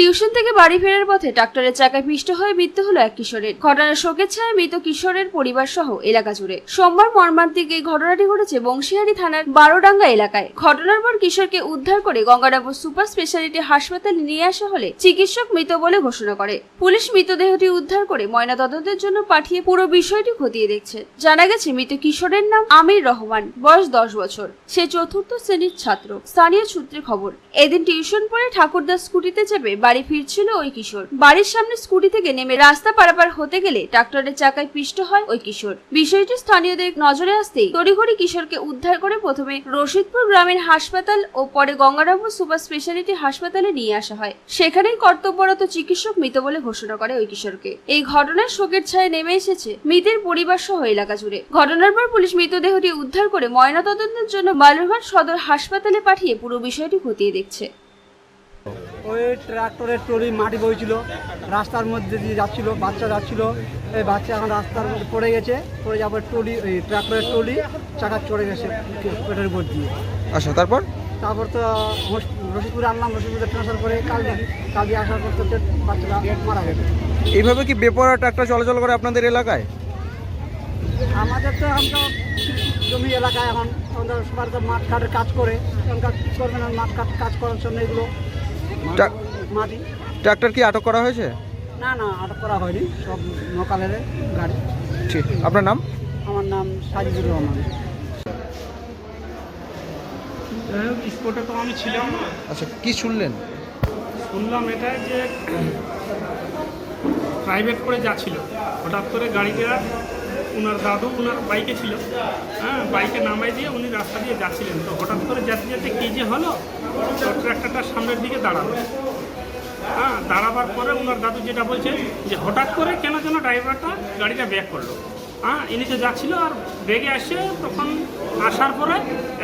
Tuition থেকে বাড়ি ফেরার পথে ট্রাক্টরের চাকায় পিষ্ট হয়ে মৃত্যু হলো এক কিশোরের। ঘটনার শোকের ছায় মৃত কিশোরের পরিবার সহ এলাকা জুড়ে। সোমবার মর্মান্তিক এই ঘটনাটি ঘটেছে বংশীহারি থানার বারোডাঙ্গা এলাকায়। ঘটনার পর কিশোরকে উদ্ধার করে গঙ্গারামপুর সুপার স্পেশালিটি হাসপাতালে নিয়ে আসা হলে চিকিৎসক মৃত বলে ঘোষণা করে। পুলিশ মৃতদেহটি উদ্ধার করে ময়নাতদন্তের জন্য পাঠিয়ে পুরো বিষয়টি খতিয়ে দেখছে। জানা গেছে, মৃত কিশোরের নাম আমির রহমান, বয়স দশ বছর। সে চতুর্থ শ্রেণির ছাত্র। স্থানীয় সূত্রে খবর, এদিন টিউশন পরে ঠাকুরদাস স্কুটিতে চেপে বাড়ি ফিরছিল ওই কিশোর। বাড়ির সামনে স্কুটি থেকে নেমে রাস্তা পারাপার হতে গেলে ট্রাক্টরের চাকায় পিষ্ট হয় ওই কিশোর। বিষয়টি স্থানীয়দের নজরে আসতেই তড়িঘড়ি কিশোরকে উদ্ধার করে প্রথমে রশিদপুর গ্রামের হাসপাতাল ও পরে গঙ্গারামপুর সুপার স্পেশালিটি হাসপাতালে নিয়ে আসা হয়। সেখানেই কর্তব্যরত চিকিৎসক মৃত বলে ঘোষণা করে ওই কিশোরকে। এই ঘটনার শোকের ছায়া নেমে এসেছে মৃতের পরিবার সহ এলাকা জুড়ে। ঘটনার পর পুলিশ মৃতদেহটি উদ্ধার করে ময়নাতদন্তের জন্য বালুরঘাট সদর হাসপাতালে পাঠিয়ে পুরো বিষয়টি খতিয়ে দেখছে। ওই ট্রাক্টরের ট্রলি মাটি বইছিল রাস্তার মধ্যে দিয়ে যাচ্ছিল বাচ্চা যাচ্ছিল। এই বাচ্চা এখন রাস্তার মধ্যে পড়ে গেছে পড়ে যাওয়ার ট্রলি এই ট্রাক্টরের ট্রলি চাকা চড়ে গেছে পেটের উপর দিয়ে। আচ্ছা তারপর? তারপর তো রশিদপুরে আনলাম রশিদপুরে ট্রান্সফার করে কাল দেখি কাল দিয়ে আসার পর তো বাচ্চাটা মারা গেছে। এইভাবে কি বেপরা ট্রাক্টর চলাচল করে আপনাদের এলাকায়? আমাদের তো এখন তো জমি এলাকায় এখন আমাদের সবার তো মাঠ কাটের কাজ করে এখন কাজ করবে না মাঠ কাট কাজ করার জন্য এগুলো মাটি। ট্রাক্টর কি আটক করা হয়েছে? না না আটক করা হয়নি। সব লোকালের গাড়ি। ঠিক। আপনার নাম? আমার নাম সাজিদুর রহমান। স্পটে তো আমি ছিলাম না। আচ্ছা কি শুনলেন? শুনলাম এটা যে প্রাইভেট করে যাচ্ছিল। হঠাৎ করে গাড়িটা ওনার দাদু ওনার বাইকে ছিল। হ্যাঁ বাইকে নামাই দিয়ে উনি রাস্তা দিয়ে যাচ্ছিলেন। তো হঠাৎ করে যেতে যেতে কী যে হলো? ট্র্যাক্টরটা সামনের দিকে দাঁড়াল। হ্যাঁ দাঁড়াবার পরে ওনার দাদু যেটা বলছে যে হঠাৎ করে কেন যেন ড্রাইভারটা গাড়িটা ব্যাক করল। হ্যাঁ ইনি তো যাচ্ছিল আর বেগে আসে তখন আসার পরে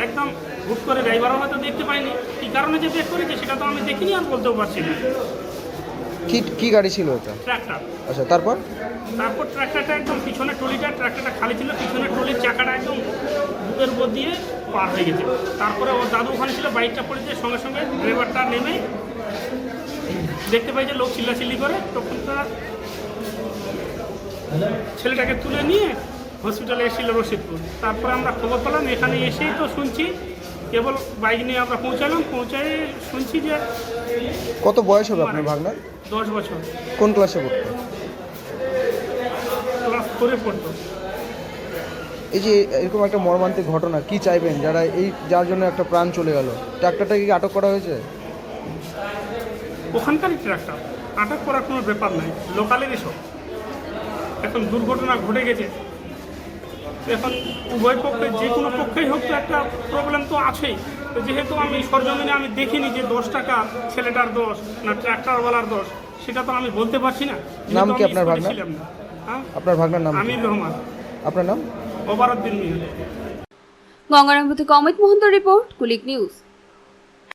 একদম হুট করে ড্রাইভারও হয়তো দেখতে পাইনি কী কারণে যে ব্যাক করেছে সেটা তো আমি দেখিনি আর বলতেও পারছি না। কি কি গাড়ি ছিল এটা? ট্র্যাক্টর আচ্ছা তারপর? তারপর ট্র্যাক্টরটা একদম পিছনে ট্রলিটা ট্র্যাক্টরটা খালি ছিল পিছনে ট্রলির চাকাটা একদম বুকের উপর দিয়ে পার হয়ে গেছে। তারপরে ওর দাদু ওখানে ছিল বাইকটা পড়েছে সঙ্গে সঙ্গে ড্রাইভারটা নেমে দেখতে পাই যে লোক চিল্লাচিল্লি করে তখন তারা ছেলেটাকে তুলে নিয়ে হসপিটালে এসেছিল রশিদপুর। তারপরে আমরা খবর পেলাম এখানে এসেই তো শুনছি কেবল বাইক নিয়ে আমরা পৌঁছালাম পৌঁছায় শুনছি যে কত বয়স হবে আপনার ভাগনার? দশ বছর। কোন ক্লাসে পড়তো? ক্লাস ফোরে পড়তো। এই যে এরকম একটা মর্মান্তিক ঘটনা কি চাইবেন? যারা এই যার জন্য একটা প্রাণ চলে গেল ট্রাক্টরটাকে কি আটক করা হয়েছে? ওখানকারই ট্রাকটা আটক করার কোনো ব্যাপার নাই। লোকালেরই সব। এখন দুর্ঘটনা ঘটে গেছে। এখন উভয় পক্ষে যে কোনো পক্ষেই হোক তো একটা প্রবলেম তো আছেই। তো যেহেতু আমি সরজমিনে আমি দেখিনি যে দশ টাকা ছেলেটার দোষ না ট্র্যাক্টরওয়ালার দোষ সেটা তো আমি বলতে পারছি না। নাম কি আমি আপনার স্কুলে ভাগনার? ছিলাম না। হ্যাঁ? আপনার ভাগনার নাম কি? আমির রহমান। আপনার নাম? Gangarampati Amit Mohanta report Kulik news.